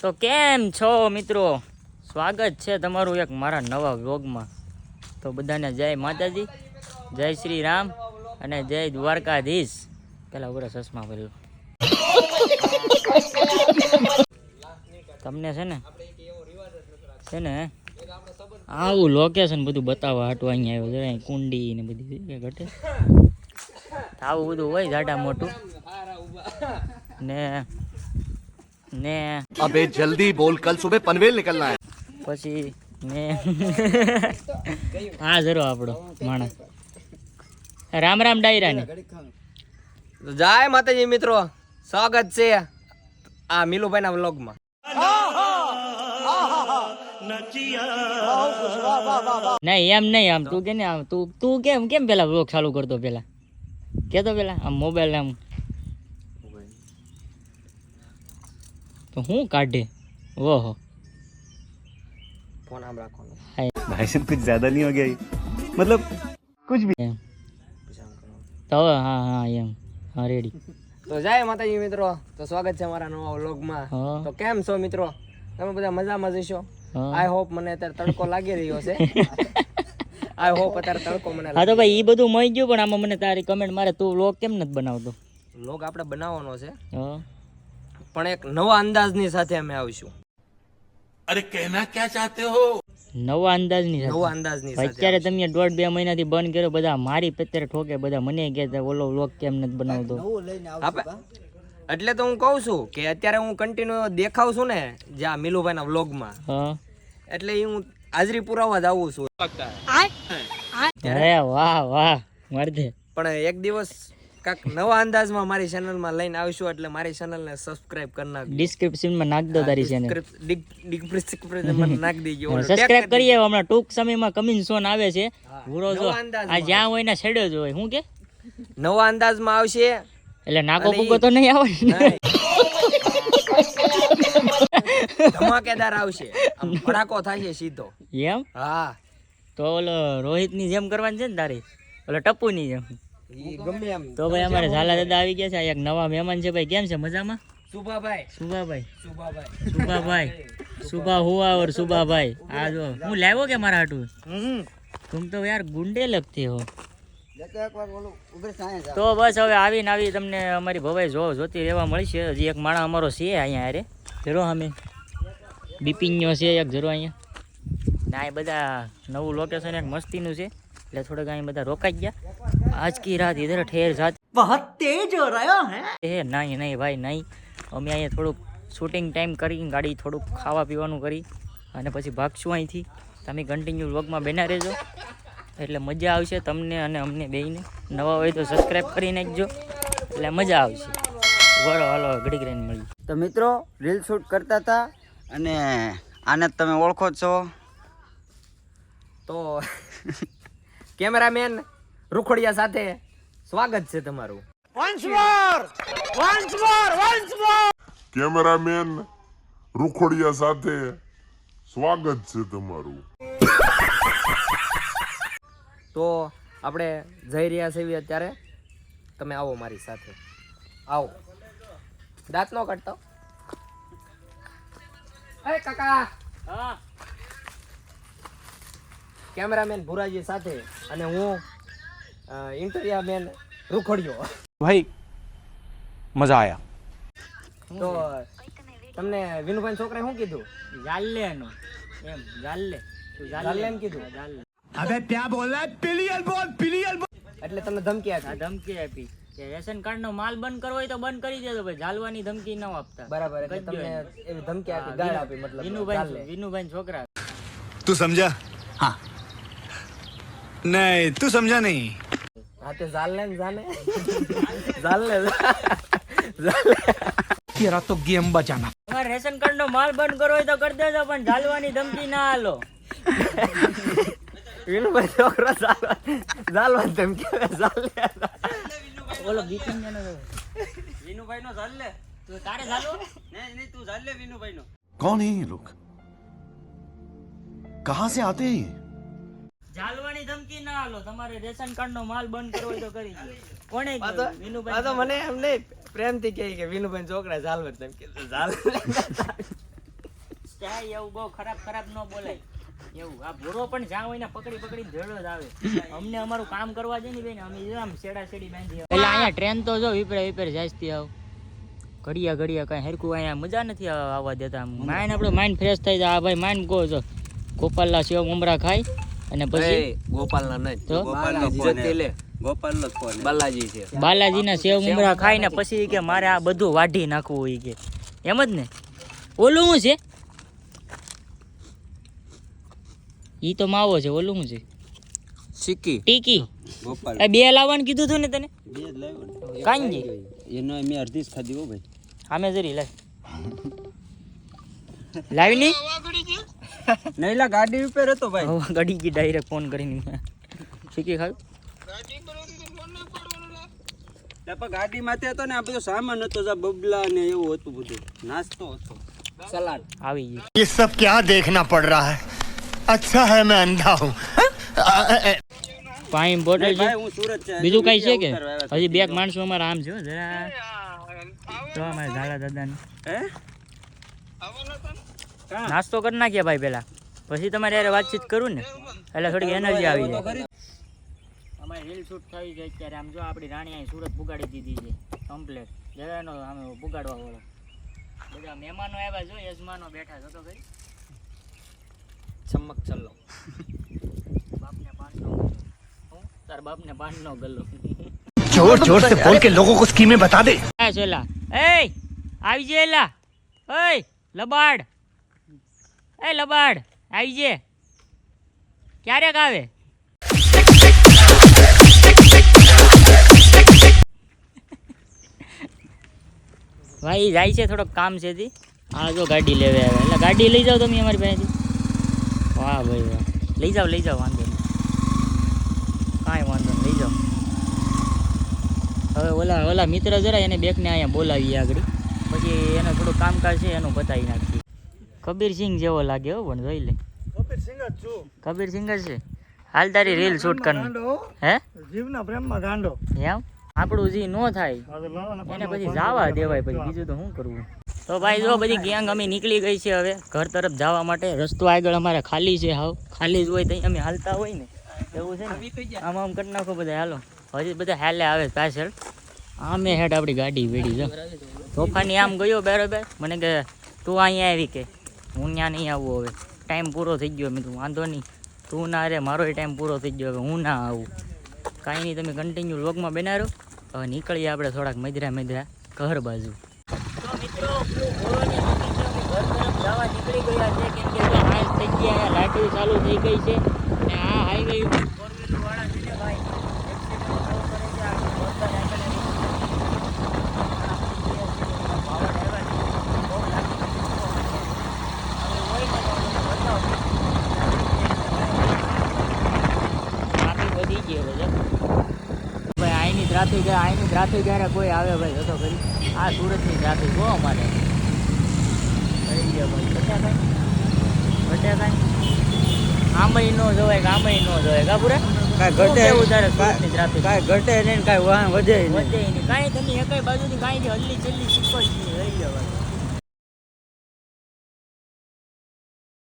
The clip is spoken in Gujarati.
તો કેમ છો મિત્રો? સ્વાગત છે તમારું એક મારા નવા વ્લોગમાં. તો બધાને જય માતાજી, જય શ્રી રામ અને જય દ્વારકાધીશ. પેલા ઉભરે ચશ્મા ભરેલો તમને છે ને છે ને, આવું લોકેશન બધું બતાવવા હાટવા અહીંયા આવ્યો છે કુંડી ને બધી છે ઘટે આવું બધું હોય જાડા મોટું. ને ને. અબે જલ્દી બોલ કલ સુબે પનવેલ નીકળના પછી ને. હા જરો આપણો માણસ. રામ રામ ડાયરાને. જય માતાજી મિત્રો સ્વાગત છે આ મિલુભાઈ ના વ્લોગમાં નહીં એમ નહીં આમ તું કે ને આમ તું તું કેમ કેમ પેલા વ્લોગ ચાલુ કરતો પેલા? કેતો પેલા આમ મોબાઈલ આમ તો હું કાઢે? ઓહો. ફોન આમ રાખવાનો. ભાઈ સાહેબ કુછ જ્યાદા નહીં હો ગયા મતલબ કુછ ભી તો હા હા એમ. હા રેડી તો જાય માતાજી મિત્રો. તો સ્વાગત છે મારા નવા વ્લોગમાં. તો કેમ છો મિત્રો? તમે બધા મજામાં જશો આઈ હોપ મને અત્યારે તડકો લાગી રહ્યો છે. આઈ હોપ અત્યારે તડકો મને હા તો ભાઈ ઈ બધું મળી ગયું પણ આમાં મને તારી કમેન્ટ મારે તું વ્લોગ કેમ નથી બનાવતો? વ્લોગ આપણે બનાવવાનો છે. હા. પણ એક નવા અંદાજની સાથે અમે આવીશું. નવા અંદાજની સાથે. નવા અંદાજની ભાઈ, સાથે અત્યારે તમે દોઢ બે મહિનાથી બંધ કર્યો બધા મારી પત્તર ઠોકે બધા મને કે ઓલો વ્લોગ કેમ નથી બનાવતો. એટલે તો હું કહું છું કે અત્યારે હું કન્ટિન્યુ દેખાવ છું ને જ્યાં મિલુભાઈ ના વ્લોગમાં હા. એટલે હું હાજરી પુરાવા જ આવું છું. અરે વાહ વાહ મરદે પણ એક દિવસ કાંક નવા અંદાજમાં મારી ચેનલમાં લઈને આવીશું એટલે મારી ચેનલને સબસ્ક્રાઇબ કરી નાખ ડિસ્ક્રિપ્શનમાં નાખ દો તારી ચેનલ ડિસ્ક્રિપ્શનમાં નાખ દેજો. સબસ્ક્રાઇબ કરીએ હમણાં ટૂંક સમયમાં કમિંગ સોન આવે છે. ભૂરો જો. આ જ્યાં હોય ને છેડ્યો જ હોય. શું કે? નવા અંદાજમાં આવશે. એટલે નાકો ભૂકો તો નહીં આવે ધમાકેદાર આવશે. ભડાકો થશે સીધો. એમ? હા. તો ઓલો રોહિતની જેમ કરવાની છે ને તારી? ઓલો ટપ્પુની જેમ? તો ભાઈ અમારે ઝાલા દાદા આવી ગયા છે. એક નવા મહેમાન છે ભાઈ. કેમ છે? મજામાં? સુભાભાઈ. સુભાભાઈ. સુભાભાઈ. સુભાભાઈ. આ જો હું લાવ્યો કે મારા હાટું તું તો યાર ગુંડે લગતી હો. તો બસ હવે આવીને આવી તમને અમારી ભવાઈ જો જોતી રહેવા મળશે. હજી એક માણા અમારો છે અહીંયા અરે જરો અમે બિપિનનો છે એક જરો અહીંયા. ના એ બધા નવું લોકેશન એક મસ્તીનું છે. એટલે થોડાક અહીં બધા રોકાઈ ગયા. આજ की રાત इधर ઠેર જાત बहुत તેજ हो रहा હે. એ નહીં નહીં ભાઈ નહીં. અમે અહીંયા થોડુંક શૂટિંગ ટાઈમ કરી ગાડી થોડુંક ખાવા પીવાનું કરી અને પછી ભાગશું અહીંથી. તમે કન્ટિન્યુ વ્લોગમાં બેના રહેજો. એટલે મજા આવશે તમને અને અમને બેયને. નવા હોય તો સબસ્ક્રાઈબ કરી નાખજો. એટલે મજા આવશે. વળો હાલો ઘડીક રહીને મળી તો મિત્રો રીલ શૂટ કરતા હતા અને આને તમે ઓળખો છો. તો કેમેરામેન રૂખડિયા સાથે સ્વાગત છે તમારું. કેમેરામેન રૂખોડિયા સાથે સ્વાગત છે તમારું. તો આપણે જઈ રહ્યા છીએ અત્યારે. તમે આવો મારી સાથે. આવો. દાંત નો કાઢતો એ કાકા! હા. કેમેરામેન ભુરાજી સાથે અને હું ઇન્ટરિયા મેન રૂખડ્યો ભાઈ મજા આયા. તો તમને વિનુભાઈ છોકરાએ શું કીધું? જાલે નો એમ જાલે. જાલે. એમ કીધું? જાલે. અબે ત્યાં બોલ પિલિયલ બોલ પિલિયલ બોલ. એટલે તમને ધમકી આપી. ધમકી આપી. કે રેશન કાર્ડ નો માલ બંધ કરવો હોય તો બંધ કરી દેજો ભાઈ. ઝાલવાની ધમકી ન આપતા. બરાબર એટલે તમને એવી ધમકી આપી ગાળ આપી મતલબ વિનુભાઈ વિનુભાઈ છોકરા. તું સમજા? હા. નહીં તું સમજા નહીં. હા તે ઝાલ ને ઝાલે. ઝાલ ને ઝાલે. તેરા તો ગેમ બજાના. તમાર રેશન કાર્ડ નો માલ બંધ કરો તો કરી દેજો પણ ઝાલવાની ધમકી ના આલો. વિનુભાઈ છોકરો ઝાલવા ઝાલવા ધમકી ઝાલે. ઓલો ગીતિન જનો વિનુભાઈ નો ઝાલ લે. તું તારે ઝાલો ને નહીં તું ઝાલ લે વિનુભાઈ નો કોણ હે લોક કહાં સે આતે હે જાલવાની ધમકી ના આલો. તમારે રેશન કાર્ડ નો માલ બંધ કરવો તો કરી દો. કોણે આ તો આ તો મને એમ નહીં પ્રેમથી કહે કે વિનુભાઈ છોકરા જાલવર તેમ કે જાલ ભાઈ એવું બહુ ખરાબ ખરાબ ન બોલાય. એવું આ ભૂરો પણ જ્યાં હોય ને પકડી પકડી ધેડો જ આવે. અમને અમારું કામ કરવા દે ને બેન અમે આમ શેડા શેડી બાંધી એટલે અહીંયા ટ્રેન તો જો વિપરે વિપરે જાસ્તી આવ. ઘડિયા ઘડિયા કઈ હરકું અહીંયા મજા નથી આવ- આવવા દેતા. માઇન્ડ આપણું માઇન્ડ ફ્રેશ થઈ જાય. આ ભાઈ માઇન્ડ કહો છો. ગોપાલના સેવ ઉમરા ખાય. અને પછી? ગોપાલ ના નહીં બાલાજી. ગોપાલ નો ફોન. બાલાજી છે. બાલાજીના સેવ મમરા ખાઈ ને પછી કે મારે આ બધું વાઢી નાખવું હોય કે. એમ જ ને? ઓલું શું છે? ઈ તો માવો છે ઓલું શું છે? સિક્કી ટીકી. ગોપાલ. બે લાવવાનું કીધું તું ને તને? બે જ લાવ્યો કાંજી એનો મેં અડધી જ ખાધી હો ભાઈ. આમે જરી લાવ. લાવી નહીં? નહીં લા ગાડી ઉપર હતો ભાઈ હવે ગડી ગઈ ડાયરેક્ટ ફોન કરીને શીખી ખાવ ત્યાં પણ ગાડી માથે હતો ને આ બધો સામાન હતો જા બબલા ને એવું હતું બધું નાસ્તો હતો સલાડ આવી ગઈ ये सब क्या देखना पड़ रहा है अच्छा है मैं अंधा हूँ પાણી બોટલ નહીં છે ભાઈ હું સુરત છે બીજું કઈ છે કે ઉતારવા આવ્યા હજી બે માણસો અમારા આમ છે હો, જરા તો અમારે ઝાલા દાદાને હે નાસ્તો કરી નાખ્યા ભાઈ પેલા. પછી તમારે યાર વાતચીત કરું ને એટલે થોડીક એનર્જી આવી જાય. અમારી રીલ શૂટ થઈ ગઈ અત્યારે. આમ જો આપણી રાણી અહીં સુરત પુગાડી દીધી છે કમ્પ્લેટ જરાનો અમે પુગાડવા વાળો. બધા મહેમાનો આવ્યા જો યજમાનો બેઠા જતો ભાઈ? ચમક ચલ્લો બાપને પાંચનો હું? તાર બાપને પાંચનો ગલ્લો જોર જોર સે બોલ કે લોગો કો સ્કીમે બતા દે. એ ચોલા એ આવી જેલા ઓય લબાડ. એ લબાડ આવી જે. ક્યારેક આવે ભાઈ, જાય છે થોડોક કામ છે થી આ જો ગાડી લેવે આવે. એટલે ગાડી લઈ જાઓ તમે અમારી પાસેથી. વાહ ભાઈ, વાહ. લઈ જાઓ લઈ જાઓ, વાંધો નહીં. કાંઈ વાંધો નહીં, લઈ જાઓ. હવે ઓલા ઓલા મિત્ર જરા એને બેકને અહીંયા બોલાવીએ આગળ. પછી એનું થોડું કામકાજ છે, એનું બતાવી નાખીએ. કબીર સિંહ જેવો લાગે હો પણ જોઈ લે. કબીર સિંહ જ છે. હાલ તારી રીલ શૂટ કરનો. હે. જીવના પ્રેમમાં ગાંડો. એમ? આપણું જે નો થાય. એને પછી જવા દેવાય પછી બીજું તો શું કરવું? તો ભાઈ જો બધી ગેંગ અમે નીકળી ગઈ છે હવે ઘર તરફ જવા માટે. રસ્તો આગળ અમારે ખાલી છે હાવ. ખાલી જ હોય તો અમે હાલતા હોય ને. એવું છે ને? આમ આમ કરી નાખો બધા હાલો. હજી બધા હાલે આવે પાછળ. આમે હેઠ આપણી ગાડી વેડી જો. તોફાની આમ ગયો બરાબર. મને કે તું અહીંયા આવી કે. હું ત્યાં નહીં આવું હવે. ટાઈમ પૂરો થઈ ગયો મેં તું, વાંધો નહીં. તું ના રે મારો ટાઈમ પૂરો થઈ ગયો હવે, હું ના આવું. કાંઈ નહીં, તમે કન્ટિન્યુ વ્લોગમાં બનારો. હવે નીકળીએ આપણે થોડાક મધરા મધરા ઘર બાજુ. તો નીકળી ગયા છે, કેમ કે જો થઈ ગયા લાઇટો ચાલુ થઈ ગઈ છે. અને આ હાઈવે ઉપર ફોર વ્હીલર વાળા છે ને ભાઈ accident બહુ કરે છે આ જોરદાર આગળ એની પાવર આવ્યા છે બહુ લાગી ગયું. હવે હોય ને તો તમને બતાવું. ટ્રાફિક વધી ગયો છે ભાઈ ગયા અહીંની ટ્રાફિક ગયા કોઈ આવે ભાઈ જતો કરી આ સુરતની ટ્રાફિક જો અમારે. થઈ ગયો ભાઈ. ઘટે કાંઈ ઘટે કાંઈ આમય ન જોવાય કે આમય ન જોવાય. કા પૂરા કાંઈ ઘટે તારે સુરતની કાંઈ ઘટે નહીં કાંઈ વાહન વધે વધે નહીં. કાંઈ તમે એકાઈ બાજુથી કાંઈ હલ્લી ચલ્લી શીખો જ નહીં.